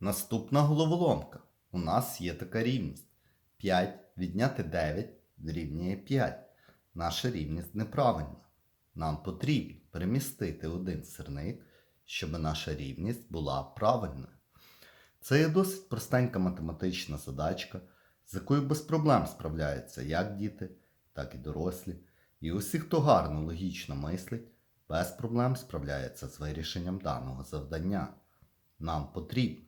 Наступна головоломка. У нас є така рівність. 5 відняти 9 дорівнює 5. Наша рівність неправильна. Нам потрібно перемістити один сирник, щоб наша рівність була правильною. Це є досить простенька математична задачка, з якою без проблем справляються як діти, так і дорослі. І усі, хто гарно логічно мислить, без проблем справляється з вирішенням даного завдання. Нам потрібно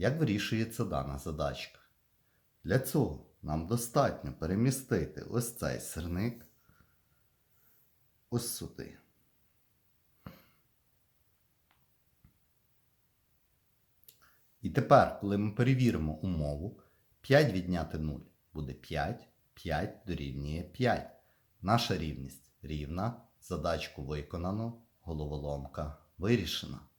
Як вирішується дана задачка? Для цього нам достатньо перемістити ось цей сирник ось сюди. І тепер, коли ми перевіримо умову, 5 відняти 0 буде 5, 5 дорівнює 5. Наша рівність рівна, задачку виконано, головоломка вирішена.